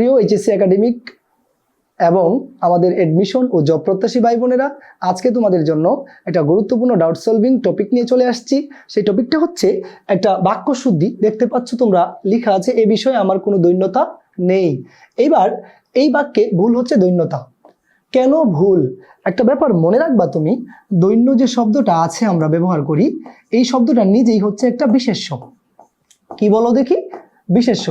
প্রিয় HSC academic এবং আমাদের এডমিশন ও জব প্রত্যাশী ভাই বোনেরা, আজকে তোমাদের জন্য একটা গুরুত্বপূর্ণ ডাউট সলভিং টপিক নিয়ে চলে আসছি। সেই টপিকটা হচ্ছে একটা বাক্য শুদ্ধি। দেখতে পাচ্ছ তোমরা, লেখা আছে, এ বিষয়ে আমার কোনো দৈন্যতা নেই। এইবার এই বাক্যে ভুল হচ্ছে দৈন্যতা। কেন ভুল? একটা ব্যাপার মনে রাখবা তুমি, দৈন্য যে শব্দটা আছে আমরা ব্যবহার করি, এই শব্দটা নিজেই হচ্ছে একটা বিশেষ্য কি বলো দেখি? বিশেষ্য।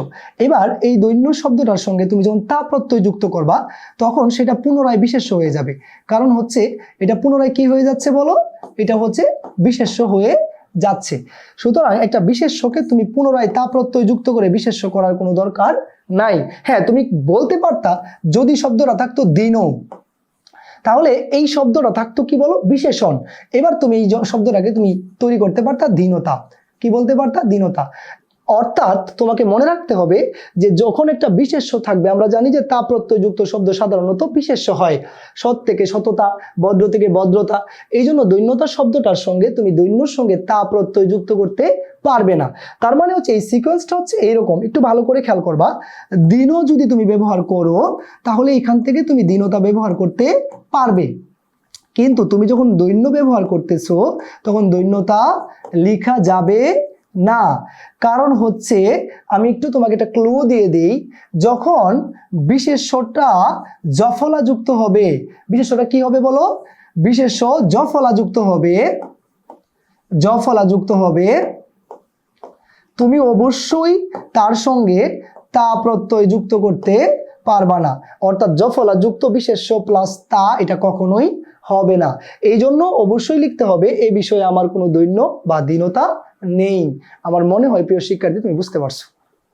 এবার এই দৈন্য শব্দটার সঙ্গে তুমি যখন তা প্রত্যয় যুক্ত করবা, তখন সেটা পুনরায় বিশেষ্য হয়ে যাবে। কারণ হচ্ছে, এটা পুনরায় কি হয়ে যাচ্ছে বলো? এটা হচ্ছে বিশেষ্য হয়ে যাচ্ছে। সুতরাং একটা বিশেষ্যকে তুমি পুনরায় তা প্রত্যয় যুক্ত করে বিশেষ্য করার কোনো দরকার নাই। হ্যাঁ তুমি বলতে পারতা, যদি শব্দটা থাকতো দিনও তাহলে এই শব্দটা থাকতো কি বলো? বিশেষণ। এবার তুমি এই শব্দটাকে তুমি তৈরি করতে পারতা দীনতা। কি বলতে পারতা? দীনতা। অর্থাৎ তোমাকে মনে রাখতে হবে যে যখন একটা বিশেষ্য থাকবে, আমরা জানি যে তা প্রত্যয়যুক্ত শব্দ সাধারণত বিশেষ্য হয়। সৎ থেকে সততা, ভদ্র থেকে ভদ্রতা, এই জন্য দৈন্যতা শব্দটার সঙ্গে তুমি দৈন্যর সঙ্গে তা প্রত্যয় যুক্ত করতে পারবে না। তার মানে হচ্ছে এই সিকোয়েন্সটা হচ্ছে এইরকম। একটু ভালো করে খেয়াল করবা। দিনও যদি তুমি ব্যবহার করো, তাহলে এখান থেকে তুমি দীনতা ব্যবহার করতে পারবে। কিন্তু তুমি যখন দৈন্য ব্যবহার করতেছো, তখন দৈন্যতা লেখা যাবে না, কারণ হচ্ছে আমি একটু তোমাকে একটা ক্লু দিয়ে দিই, যখন বিশেষ্যটা যুক্ত হবে বিশেষ্যটা কি হবে বলো? বিশেষ্য যুক্ত হবে যুক্ত হবে, তুমি অবশ্যই তার সঙ্গে তা প্রত্যয় যুক্ত করতে পারবা না। অর্থাৎ যুক্ত বিশেষ্য প্লাস তা, এটা কখনোই হবে না। এই জন্য অবশ্যই লিখতে হবে, এ বিষয়ে আমার কোনো দৈন্য বা দীনতা নেই। আমার মনে হয়, প্রিয় শিক্ষার্থী, তুমি বুঝতে পারছ।